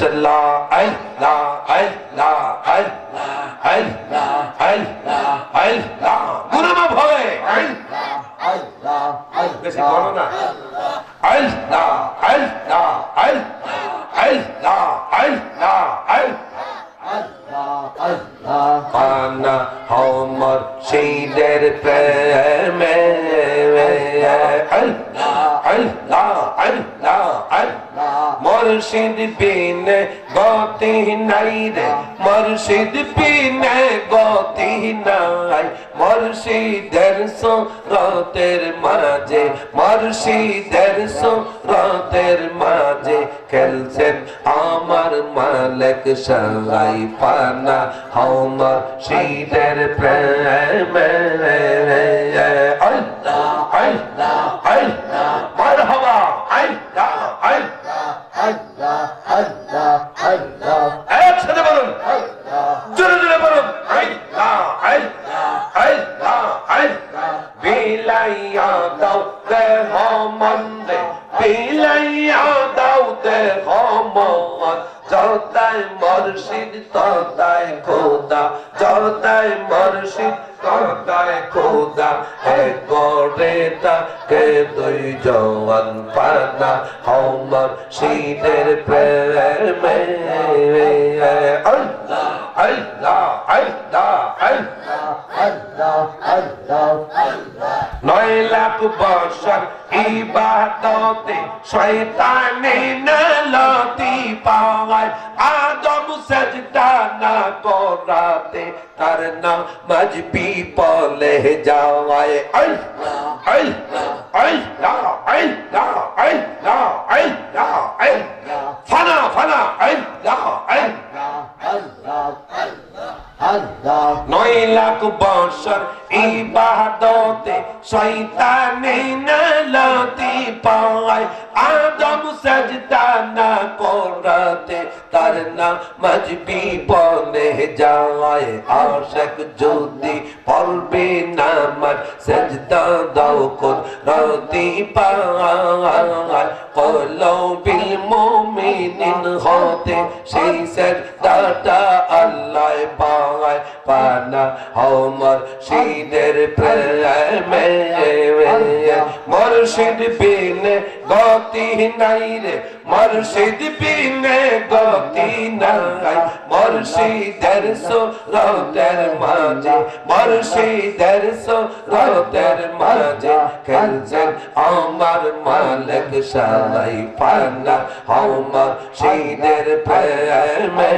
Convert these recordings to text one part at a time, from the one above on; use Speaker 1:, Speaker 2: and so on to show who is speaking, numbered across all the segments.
Speaker 1: la al la al la al la al la al la al la গুনাহ মাফ হবে আল
Speaker 2: লা আল লা আল
Speaker 1: বেশি বলো না আল লা আল লা আল আল লা আল লা আল আনা হমর সেইদের প্রেমে আল আল লা আল লা আল লা মুর্শিদ বি নাই রে মুর্শিদ বিন গতি নাই। মুর্শিদের সুরতের মাঝে, মুর্শিদের সুরতের মাঝে খেলছেন আমার মালিক সাই পানা। হমর শীদের প্রেমে, আল্লাহ আল্লাহ। পানা হমর শীতের প্রেমে। আল্লাহ আল্লাহ আল্লাহ আল্লাহ। নয় লাখ বছর ইবাদতে শয়তানে নলতি পাওয়ায় আদম সজদা না করাতে তার নামাজ বিপলে যাওয়ায় আল্লাহ আল্লাহ আল্লাহ আল্লাহ আল্লাহ আল্লাহ আল্লাহ ফানা ফানা আল্লাহ আল্লাহ নয় লাখ বছর ইবাদতে শয়তানে নলতি পায়। আদম সজদা না করাতে তার নামাজ বিপলে যায়। আশক যদি পড়বে নামাজ সজদা দাও কর রতি পায়। কলো বিল মুমিনিন হতে সেই সজদাটা হমর শীদের প্রেমে মুর্শিদ বিন গতি নাই রে। মুর্শিদ বিন গতি নাই মুর্শিদের সুরতের মাঝে মুর্শিদের সুরতের মাঝে খেলছেন আমার মালিক সাই পানা হমর শীদের প্রেমে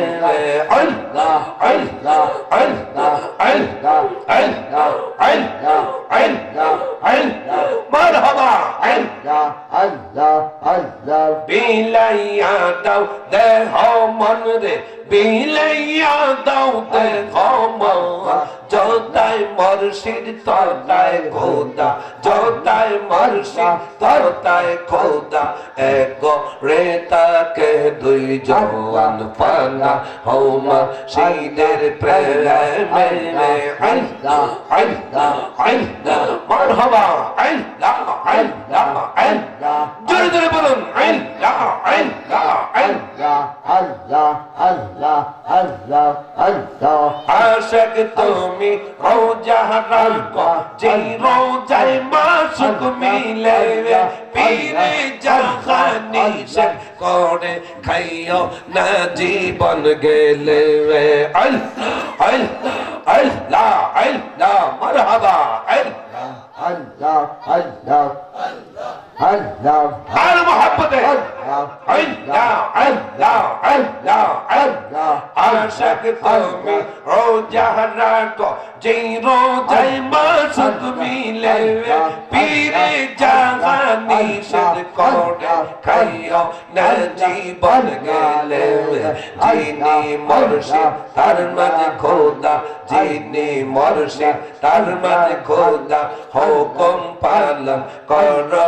Speaker 1: আল্লাহ আল্লাহ আল্লাহ আল্লাহ আল্লাহ আল্লাহ আল্লাহ আল্লাহ মারহাবা আল্লাহ বিলাইয়া দাও দেহ মন রে বিলাইয়া দাও দেহ মন যোতায় মর্ষির তলায় খোদা যোতায় মর্ষির তলায় খোদা, এক রে তাকে দুই জওয়ান পানা হোমা সিদের প্রেরায় মেরে আল্লাহ আল্লাহ আল্লাহ, মারহাবা, আল্লাহ আল্লাহ আল্লাহ। জোরে জোরে বলুন, আল্লাহ। আশক তুমি রোজাহারান কো যে রোজায় মাসুক মিলে পীরে জাহানি সে করে খাইও না জীবন গেলে আল্লাহ আল্লাহ আল্লাহ আল্লাহ মারহাবা আল্লাহ আর মোহাব্বতে আল্লাহ আল্লাহ আল্লাহ আল্লাহ আশক তুমি রোজারা তো যেই রোজাই মাস তুমি লে পীরে জাগা সদ করে খাইও না জীবন গেলে যিনি মুর্শিদ তার মাঝে খোদা যিনি মুর্শিদ তার মাঝে খোদা হুকুম পালন করো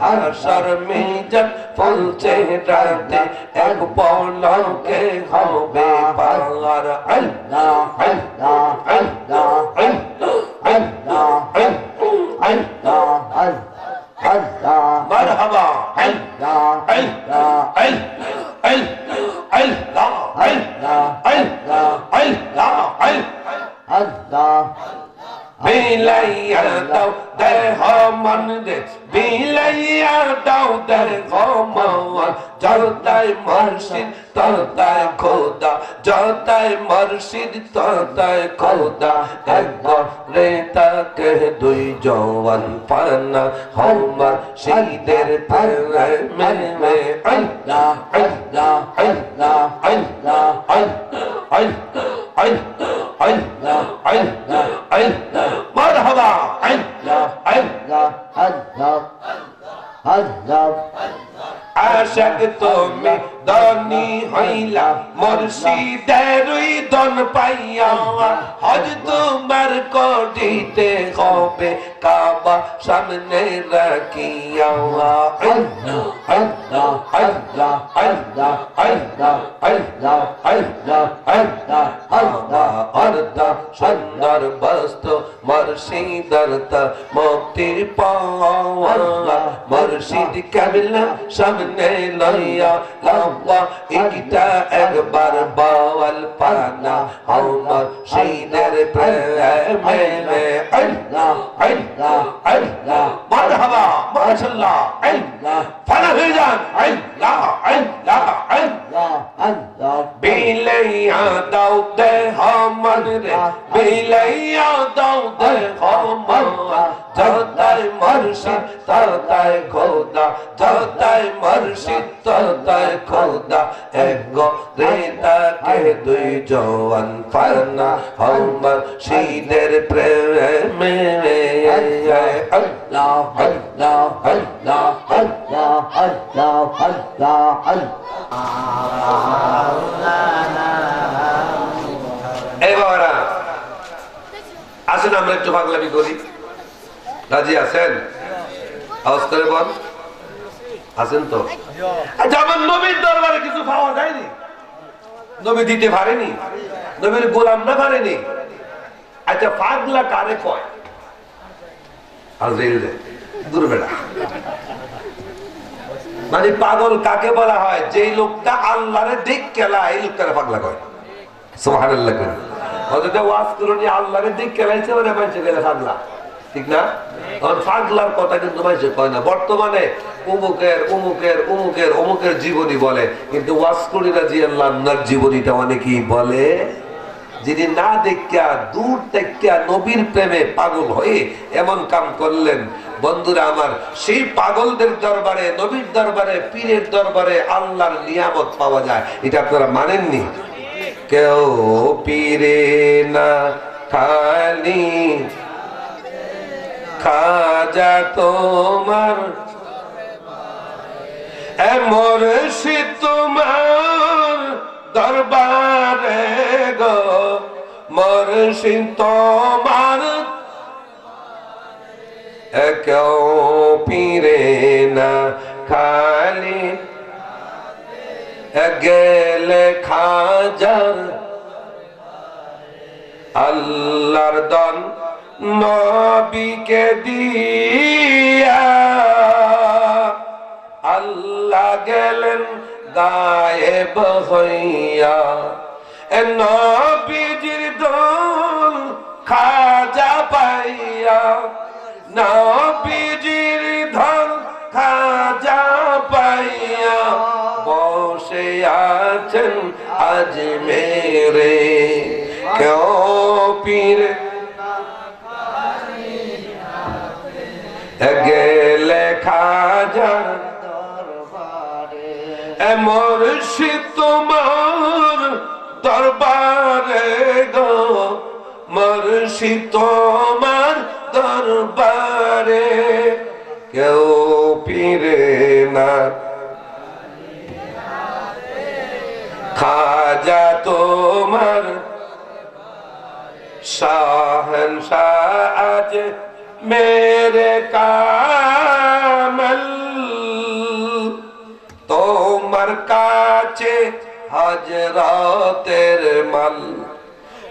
Speaker 1: হাসর মিজান ফুলছে রাতে এক পলকে হবে পার আল্লাহ আল্লাহ আল্লাহ আল্লাহ আল্লাহ আল্লাহ الله الله مرحبا الله الله الله الله الله الله الله الله بليل الضوء মন রে বিলাইয়া দাও দেহ মন জলতায় মর্শিদ তলতায় খোদা। জলতায় মর্শিদ তলতায় খোদা। এক রে তাকে দুই জওয়ান পানা হমার শীদের প্রেমে মে আল্লাহ আল্লাহ আল্লাহ আল্লাহ আল্লাহ আল্লাহ আল্লাহ الله الله الله الله আশাক তুমি দনি হইলা মুর্শিদের দন পাইয়া হজ তোমার করিতে হবে কাবা সামনে রাখিয়া আল্লাহ আল্লাহ আল্লাহ আল্লাহ আল্লাহ আল্লাহ আল্লাহ আল্লাহ আল্লাহ আল্লাহ সুন্দর বস্তু মুর্শিদার তা মুক্তির পাওয়া মুর্শিদ কাবিলা সামনে লইয়া লাওয়া ইকিটা একবার বাওয়াল পানা আমার শীদের প্রেমে আল্লাহ আল্লাহ আল্লাহ মারহাবা মাশাআল্লাহ আল্লাহ ফানা হয়ে যান আল্লাহ আল্লাহ আল্লাহ বিলাইয়া দাও দে হামর রে বিলাইয়া দাও দে হামর ধরতাই মর্ষিদ তরতাই খোদা ধরতাই মর্ষিদ তরতাই খোদা এগো রেতা কে দুই জওয়ান ফারনা হমর শীদের প্রেমে আল্লাহ আল্লাহ আল্লাহ আল্লাহ আল্লাহ আল্লাহ আল্লাহ এবার আসুন, আমরা একটু বাংলা করি। রাজি আছেন? আওয়াজ করে বল। আছেন তো? আচ্ছা আমার নবীর দরবারে কিছু পাওয়া যায়নি? নবী দিতে পারেনি? নবীর গোলাম না পারেনি? আচ্ছা পাগলা কারে কয়? আর মানে পাগল কাকে বলা হয়? যেই লোকটা আল্লাহরে দিক কেলা এই লোকটারে পাগলা কয়। সুবহানাল্লাহ করে। অথচ ওয়াজ করুন আল্লাহরে দিক কেলাইছে মানে মানুষে গেলে পাগলা। ঠিক না? কারণ কথা কিন্তু মানুষে কয় না। বর্তমানে উমুকের উমুকের উমুকের অমুকের জীবনী বলে, কিন্তু ওয়াজ করি রাজি আল্লাহর জীবনীটা অনেকেই বলে, যিনি না দেখিয়া, দূর দেখিয়া নবীর প্রেমে পাগল হয়ে এমন কাম করলেন, বন্ধুরা আমার, সেই পাগলদের দরবারে, নবীর দরবারে, পীরের দরবারে আল্লাহর নিয়ামত পাওয়া যায়। এটা আপনারা মানেননি? কেউ পীরে না খালি খাজা তোমার। এমর সে তোমার দরবারে গো। মরসি তোমার কেউ পীরে না, খালি গেলে খাজার আল্লাহর দন। নবীকে দিয়া। আল্লাহ গেলেন গায়েব হইয়া। এ নবীজির দল খাজা পাইয়া। নবীজির ধন খাজা পাইয়া। বসে আছেন আজ মেরে কেউ পীর গেলে খাজার মুর্শিদ তোমার দরবারে গো, মুর্শিদ তোমার দরবারে। কেউ পীরে না। খাজা তোমার শাহন আজ মেরে কামল তোমার কাছে হজরতের মাল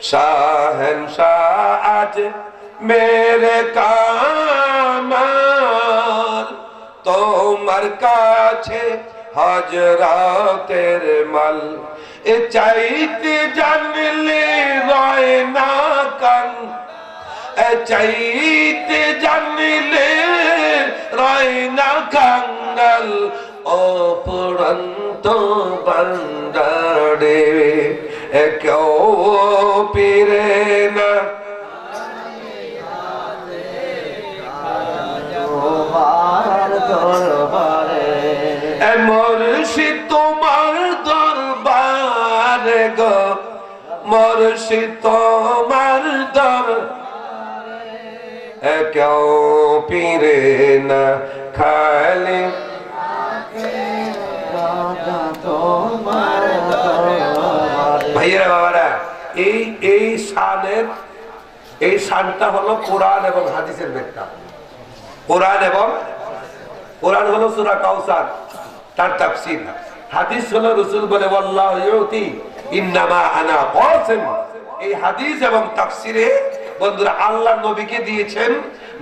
Speaker 1: শাহন আজ মেরে কামাল তোমার কাছে হজরতের মাল এ চাইতে জানলে রয় না কান চাইতে জানিলে রয় না কাঙ্গাল অপরন্ত বান্দারে কেউ পিরে না। মর্ষি তোমার দরবার গো মর্ষি তোমার দর কেউ পিরে না খালি ভাইয়েরা, বাবারা, এই এই শানের, এই শানটা হলো কোরআন এবং হাদিসের ব্যাখ্যা। কোরআন এবং, কোরআন হলো সূরা কাউসার তার তাফসীর। হাদিস হলো রাসূল বলে আল্লাহ ইন্নামা আনা এই হাদিস এবং তাফসীরে বন্ধুরা, আল্লাহ নবীকে দিয়েছেন,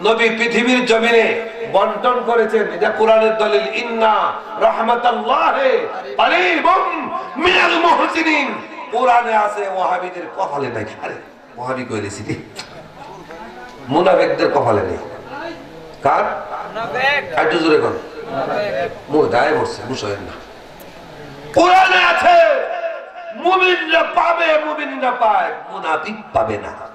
Speaker 1: নবী পৃথিবীর জমিনে বন্টন করেছেন। এটা কোরআনের দলিল, ইন্না রাহমাতাল্লাহি কারীবুম মিনাল মুহসিনিন। কোরআনে আছে, ওয়াহাবিদের কপালে নাই। আরে, ওয়াহাবি কইলেছি মুনাফিকদের কপালে নেই। কার? একটু জোরে কর। মুখ দায় বসছে বুঝেন না। কোরআনে আছে, মুমিনরা পাবে, মুমিনরা পায়। মুনাফিক পাবে না।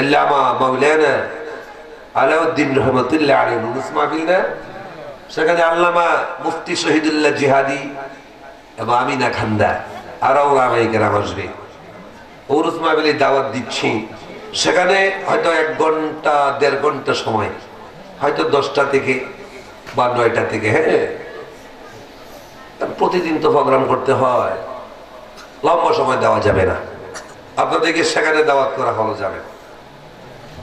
Speaker 1: আল্লামা মাওলানা আলাউদ্দিন রহমতুল্লাহ আলী নুরুস মাহফিল না সেখানে আল্লামা মুফতি শহীদুল্লাহ জিহাদি এবং আমিনা খান্দা আরও রামাইকেরাম আসবে উরুস মাহফিলে দাওয়াত দিচ্ছি সেখানে হয়তো এক ঘণ্টা দেড় ঘণ্টা সময় হয়তো দশটা থেকে বা নয়টা থেকে হ্যাঁ প্রতিদিন তো প্রোগ্রাম করতে হয়। লম্বা সময় দেওয়া যাবে না। আপনাদেরকে সেখানে দাওয়াত করা হলো যাবে।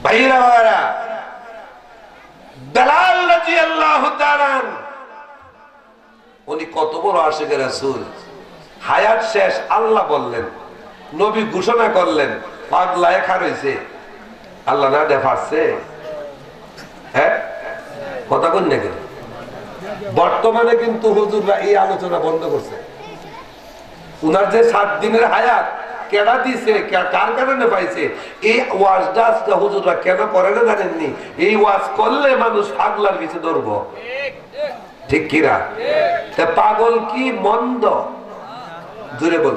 Speaker 1: ভাইরা রাদিয়াল্লাহু তাআলা উনি কত বড় আশিক রাসূল। হায়াত শেষ, আল্লাহ বললেন। নবী ঘোষণা করলেন, পাগলা একা রয়েছে আল্লাহ না দেখাচ্ছে হ্যাঁ? কথা কোন? নাকি বর্তমানে কিন্তু হুজুররা এই আলোচনা বন্ধ করছে। উনার যে সাত দিনের হায়াত কেডা দিছে? কার কারণে পাইছে? এই ওয়াজটা আজকে হুজুররা কেন করে না জানেননি? এই ওয়াজ করলে মানুষ পাগলার পিছে ধরবো। ঠিক কিরা পাগল কি মন্দ? জুড়ে বল।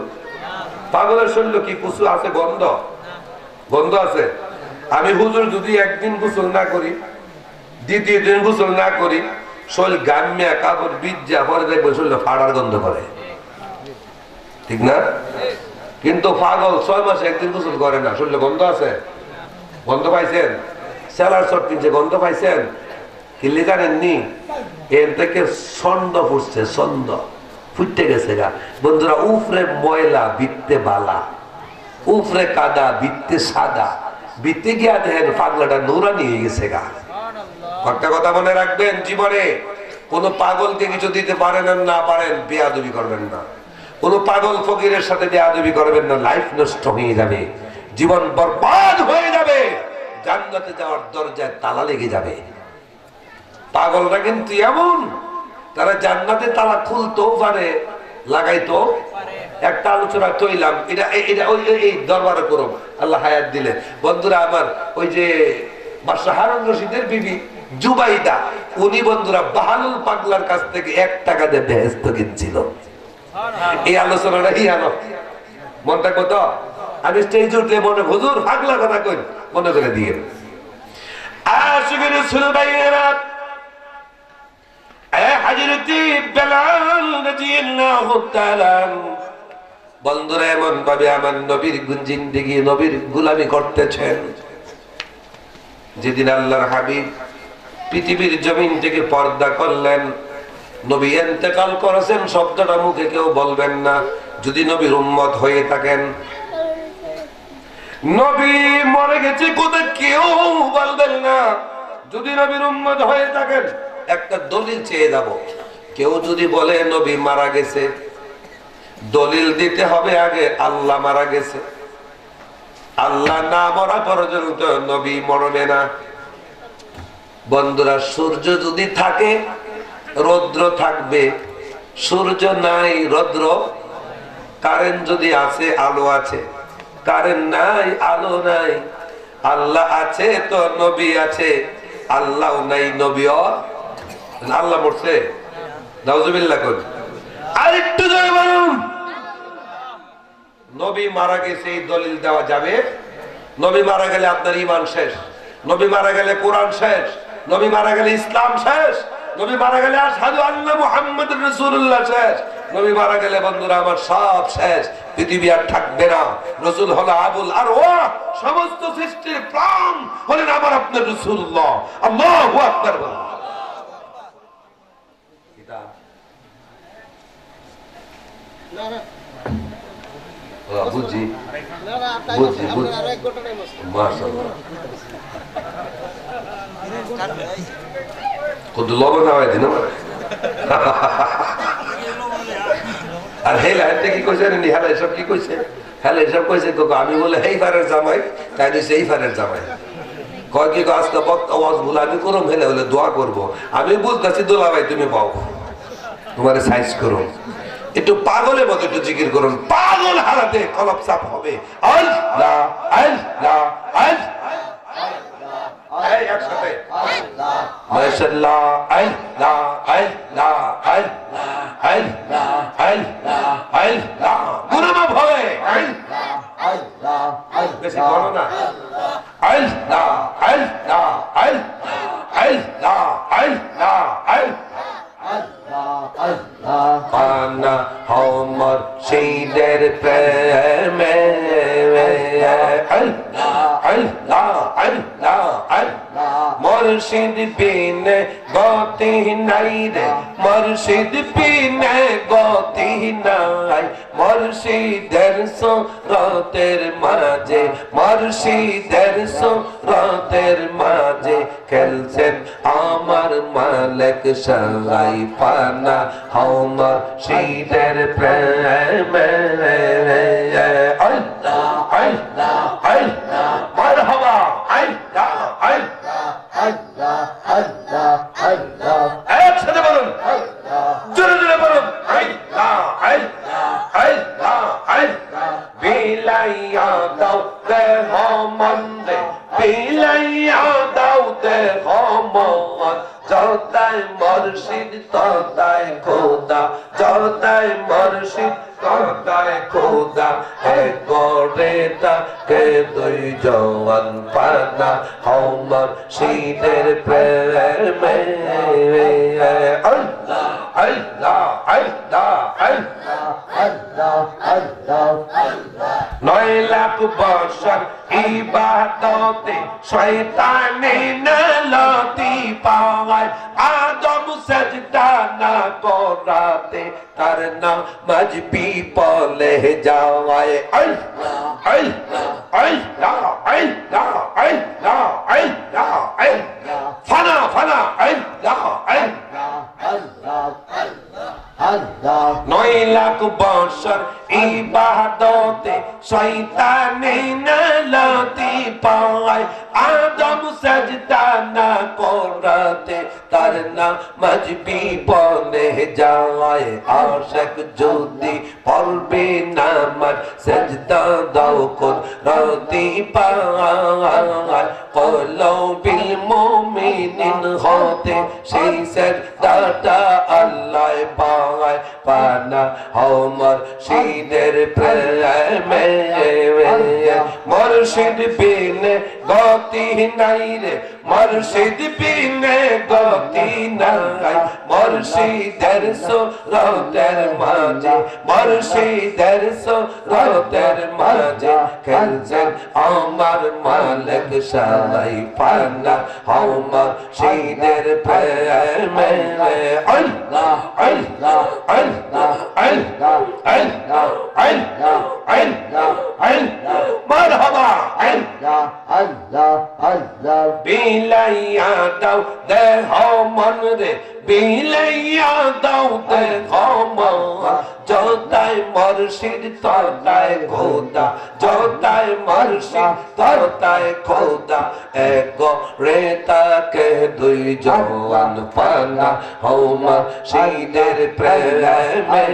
Speaker 1: পাগলের শরীর কি কুসু আছে গন্ধ? গন্ধ আছে? আমি হুজুর যদি একদিন গোসল না করি, দ্বিতীয় দিন গোসল না করি, শরীর গাম্যা কাপড় বিজ্জা, পরে দেখবে শরীর ফাড়ার গন্ধ করে। ঠিক না? কিন্তু পাগল, ছয় মাসে একদিন গোসল করে না, শরীরে গন্ধ আছে? গন্ধ পাইছেন? সেলার শট কিনছে গন্ধ পাইছেন? কিনলে জানেননি? এর থেকে ছন্দ ফুটছে, ছন্দ। ফুটতে গেছে গা। বন্ধুরা, উফরে ময়লা, বিত্তে বালা। উফরে কাদা, বিত্তে সাদা। বিত্তে গিয়া দেখেন পাগলাটা নোরা নিয়ে গেছে গা। একটা কথা মনে রাখবেন, জীবনে কোন পাগলকে কিছু দিতে পারেন না পারেন, বেয়াদবি করবেন না। কোন পাগল ফকিরের সাথে বেয়াদবি করবেন না লাইফ নষ্ট হয়ে যাবে। জীবন বরবাদ হয়ে যাবে। জান্নাতে যাওয়ার দরজায় তালা লেগে যাবে। পাগলরা কিন্তু এমন, তারা জান্নাতে তালা খুলতেও পারে লাগাইতো একটা আলোচনা তৈলাম এটা এটা ওই- এই দরবারে করো আল্লাহ হায়াত দিলে বন্ধুরা, আমার ওই যে বাদশাহ হারুন রশিদের বিবি, জুবাইদা, উনি বন্ধুরা বাহালুল পাগলার কাছ থেকে এক টাকা দিয়ে বেহেস্ত কিনছিল। এই আলোচনাটা হিয়ানো মনটা কত? আমি স্টেজ উঠলে মনে, হুজুর পাগলা কথা কই? মনে করে দিয়ে। আশিক রাসূল ভাইয়েরা বন্ধুরা এমন ভাবে আমার নবীর জিন্দেগি নবীর গুলামি করতেছেন। যেদিন আল্লাহর হাবিব পৃথিবীর জমিন থেকে পর্দা করলেন নবী এন্তেকাল করেছেন, শব্দটা মুখে কেউ বলবেন না। যদি নবীর উম্মত হয়ে থাকেন। নবী মরে গেছে কোথায় কেউ বলবেন না। যদি নবীর উম্মত হয়ে থাকেন, একটা দলিল চেয়ে যাব। কেউ যদি বলে, নবী মারা গেছে। দলিল দিতে হবে আগে, আল্লাহ মারা গেছে। আল্লাহ না মরা পর্যন্ত নবী মরবে না। বন্ধুরা, সূর্য যদি থাকে রৌদ্র থাকবে, সূর্য নাই, রৌদ্র। কারেন্ট যদি আছে, আলো আছে। কারেন্ট নাই, আলো নাই। আল্লাহ আছে তো নবী আছে। আল্লাহ নাই নবী আল্লাহ মরছে। নাউজুবিল্লাহ কোন আরেকটু জোরে বলুন। নবী মারা গেছে, এই দলিল দেওয়া যাবে। নবী মারা গেলে আপনার ইমান শেষ। নবী মারা গেলে কোরআন শেষ। নবী মারা গেলে ইসলাম শেষ। নবী মারা গেলে আসাদু আল্লাহ মুহাম্মদ রাসূলুল্লাহ শেষ। নবী মারা গেলে বন্ধুরা আমার সব শেষ। পৃথিবী আর থাকবে না। রসুল হলো আবুল আর ও সমস্ত সৃষ্টির প্রাণ হলেন আমার আপনার রসুল্লাহ আল্লাহু আকবার। বুঝছি। কত লবণ হয় দিন আর হেল হাতে কি কইছে রে হেলা এসব কি কইছে হেলা এসব কইছে আমি বলে হেই ফারের জামাই তাই দিছে এই ফারের জামাই কয় কি আজকে বক্ত আওয়াজ বলে আমি করম হেলে হলে দোয়া করব আমি বলতেছি দোলা ভাই তুমি পাও তোমার সাইজ করো একটু পাগলের মতো একটু জিকির করুন পাগল হারাতে কলপ চাপ হবে আল্লাহ আল্লাহ আল্লাহ এই একসাথে গুনামা হবে বেশি বলো না। আল্লাহ আল্লাহ আল্লাহ। আল্লাহ আল্লাহ। আল্লাহ পানা হমর শীদের প্রেমে আল্লাহ। আল্লাহ আল্লাহ আল্লাহ। মুর্শিদ বিন গতি নাই রে। মুর্শিদ বিন গতি নাই। মুর্শিদের সুরতের মাঝে মুর্শিদের সুরতের মাঝে খেলছেন আমার মালিক সাই পানা। হমর শীতের প্রেমে আল্লাহ আল্লাহ আল্লাহ। যতাই মর্শিদ ততাই খোদা যতাই মর্শিদ ততাই খোদা। হে করে তাকে দুই জওয়ান পানা হমর শীতের প্রেমে। আল্লাহ। নয় লাখ বছর ইবাদতে শয়তানে নলতি পাওয়ায় আদম সজদা না করাতে তার নাম মজবি পলে যাওয়ায় আল্লাহ আল্লাহ আল্লাহ আল্লাহ আল্লাহ আল্লাহ আল্লাহ। ফানা ফানা, আল্লাহ আল্লাহ। নয় লাখ বছর ইবাদতে শয়তানে নালতি পায়। আদম সজদা না করাতে তার নাম মজবি বলে যায়। আশক যদি পড়বে নামাজ, সজদা দাও কর রতি পায়। কলো বিল মুমিনিন হতে সেই সজদাটা আল্লাহ পায়। পানা হমর শীদের প্রেমে, মুর্শিদ বিন গতি নাই রে, মুর্শিদ বিনে গতি নাই। মুর্শিদের সুরতের মাঝে, মুর্শিদের সুরতের মাঝে খেলছেন আমার মালিক সালাই পান্না আমার শীদের প্রেমে আল্লাহ আল্লাহ আল্লাহ আল্লাহ আল্লাহ আল্লাহ আল্লাহ আল্লাহ। মারহাবা আল্লাহ
Speaker 2: আল্লাহ।
Speaker 1: বিলাইয়া দাও দেহ মন রে। বিলাইয়া দাও দেহ মন। যতাই মর্ষির তরতায় খোদা যতাই মর্ষির তরতায় খোদা এক রেতাকে দুই জওয়ান পানা হৌমা শীদের প্রেমে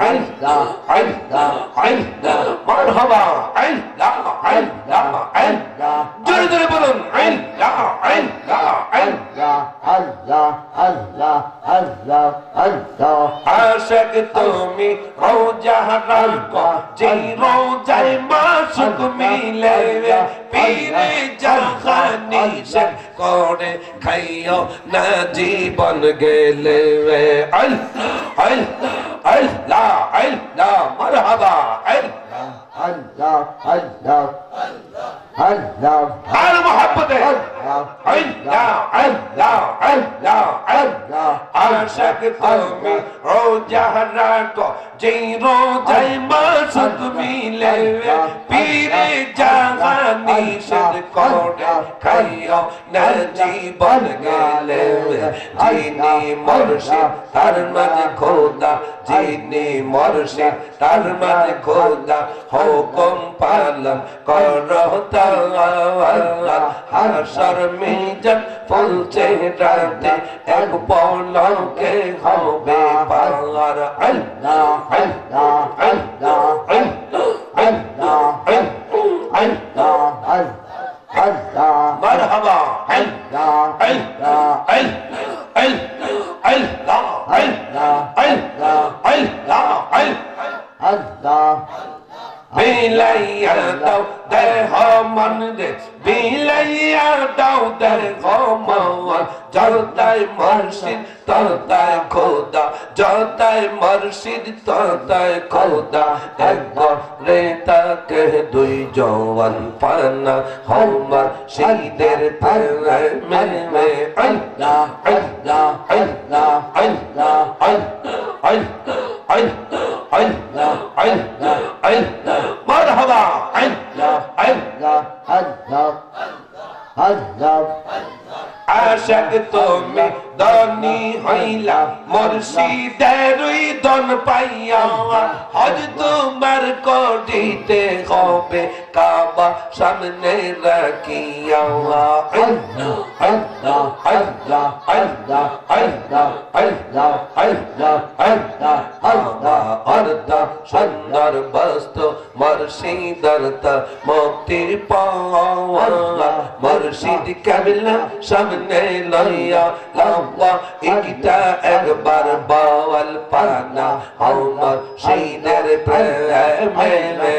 Speaker 1: আইদা আইদা আইদা মারহাবা আইদা আইদা আইদা জোরে জোরে বলুন আইদা আইদা আইদা
Speaker 2: আল্লাহ আল্লাহ আল্লাহ আল্লাহ
Speaker 1: আশক তুমি রোজা রাখো যে রোজায় মাসুক মিলে পীরে জাহানি সে করে, খাইও না জীবন গেলে আল্লাহ আল্লাহ আল্লাহ আল্লাহ, মারহাবা, আল্লাহ
Speaker 2: আল্লাহ আল্লাহ।
Speaker 1: আর মোহাব্বতে আশক তুমি রোজা রাখো যে রোজায় মাসুক মিলে পীরে জাহানি সদ করে খাইও না জীবন গেলে যিনি মুর্শিদ তার মাঝে খোদা যিনি মুর্শিদ তার মাঝে খোদা হুকুম পালন করো তাআলা হাসর মিজান ফুলছে রাতে এক পলকে হবে পার আল্লাহ আল্লাহ আল্লাহ আল্লাহ আল্লাহ আল্লাহ
Speaker 2: আল্লাহ
Speaker 1: مرحبا الله বিলাইয়া দাও, দেহ মন রে। বিলাইয়া দাও, দেহ মন। জলতাই মর্শিদ তলতাই খোদা। জলতাই মর্শিদ তলতাই খোদা। এক রে তাকে দুই জওয়ান পানা হমার শীদের প্রেমে মে আল্লাহ আল্লাহ আল্লাহ আল্লাহ আল্লাহ আল্লাহ। আশাক তুমি দনি হইলা মুর্শিদের দন পাইয়া হজ তোমার করিতে হবে কাবা সামনে রাখিয়া আল্লাহ আল্লাহ আল্লাহ আল্লাহ আল্লাহ আল্লাহ আল্লাহ আল্লাহ আল্লাহ অর্থ সুন্দর বস্তু মুর্শিদর্থ মুক্তির মুর্শিদ কাবিলা সামনে লইয়া লাম্বা ইকিটা একবার বাওয়াল পানা আমার শীদের প্রেমে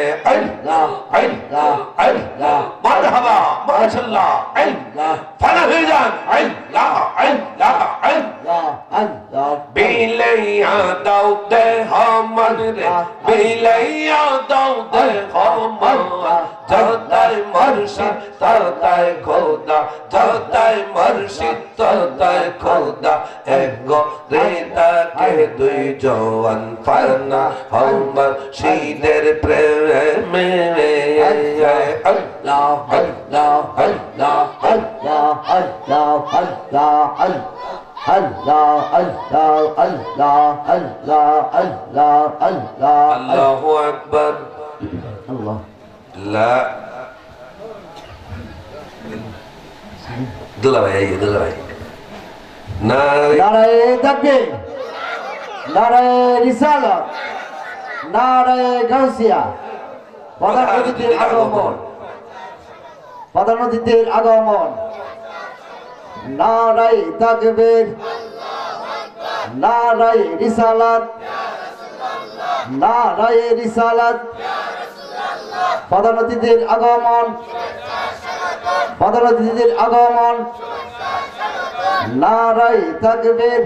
Speaker 1: তোতাই মুর্শিদ তোতাই খোদা এক গো রেতা কে দুই জওয়ান ফারনা হমর শীদের প্রেমে আল্লাহ আল্লাহ আল্লাহ
Speaker 2: আল্লাহ আল্লাহ আল্লাহ আল্লাহ الله الله الله الله الله
Speaker 1: الله الله
Speaker 2: أكبر
Speaker 1: الله لا দুলা ভাই আইয়ে দুলা ভাই নারে
Speaker 2: নারায়ে তাকবীর নারায়ে রিসালাত নারায়ে গাউসিয়া প্রধান অতিথির আগমন। প্রধান অতিথির আগমন। নারায়ে তাকবীর নারায়ে রিসালাত নারায়ে রিসালাত প্রধান অতিথির আগমন। অতিথির আগমন। নারায় তাকবীর।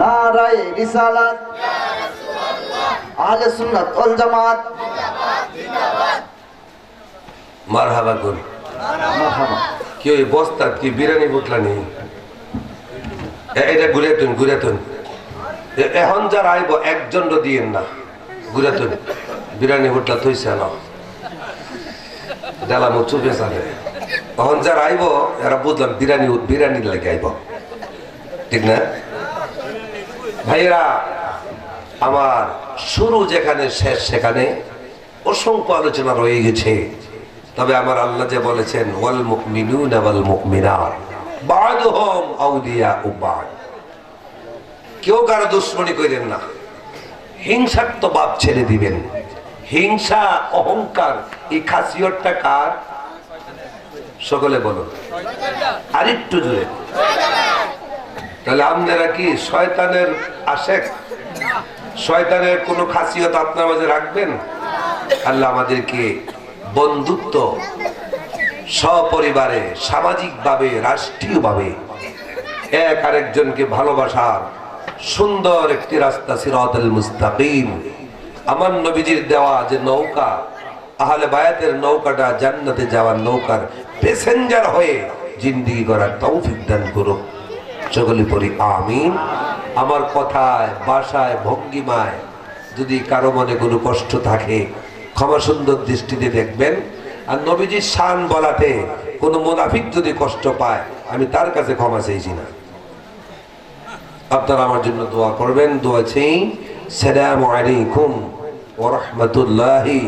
Speaker 2: নারায় রিসালাত। আহলে সুন্নাত ওয়াল জামাত। মারহাবা
Speaker 1: কি ওই বস্তাত কি বিরিয়ানি বুটলা নেই? এটা ঘুরে তুন ঘুরে তুন এখন যারা আইব একজন দিয়েন না। ঘুরে তুন বিরিয়ানি বুটলা থইছে না ডালা মুচু বেসালে এখন যারা আইব এরা বুঝলাম বিরিয়ানি বিরিয়ানি লাগে আইব। ঠিক না? ভাইয়েরা, আমার শুরু যেখানে, শেষ সেখানে অসংখ্য আলোচনা রয়ে গেছে। তবে আমার আল্লাহ যে বলেছেন, ওয়াল মুকমিনুন ওয়াল মুকমিনাত বাদুহুম আউলিয়া উবাদ কেউ কারও দুশ্মনী করেন না। তো বাপ ছেড়ে দিবেন। হিংসা, অহংকার, এই খাসিয়তটা কার? সকলে বলুন আরেকটু জুড়ে তাহলে আপনারা কি শয়তানের আশেক? শয়তানের কোনো খাসিয়ত আপনার মাঝে রাখবেন? আল্লাহ আমাদেরকে বন্ধুত্ব, সপরিবারে, সামাজিকভাবে, রাষ্ট্রীয়ভাবে এক আরেকজনকে ভালোবাসার সুন্দর একটি রাস্তা, সিরাতুল মুস্তাকিম। আমার নবীজির দেওয়া যে নৌকা, আহলে বায়াতের নৌকাটা জান্নাতে যাওয়ার নৌকার প্যাসেঞ্জার হয়ে জিন্দিগি করার তৌফিক দান করুক। সকলে পড়ি, আমিন। আমার কথায়, বাসায়, ভঙ্গিমায় যদি কারও মনে কোনো কষ্ট থাকে, ক্ষমা সুন্দর দৃষ্টিতে দেখবেন। আর নবীজির শান বলাতে কোনো মুনাফিক যদি কষ্ট পায়, আমি তার কাছে ক্ষমা চাইছি না। আপনারা আমার জন্য দোয়া করবেন, দোয়া চেয়ে। সালামু আলাইকুম। ওয়া রাহমাতুল্লাহি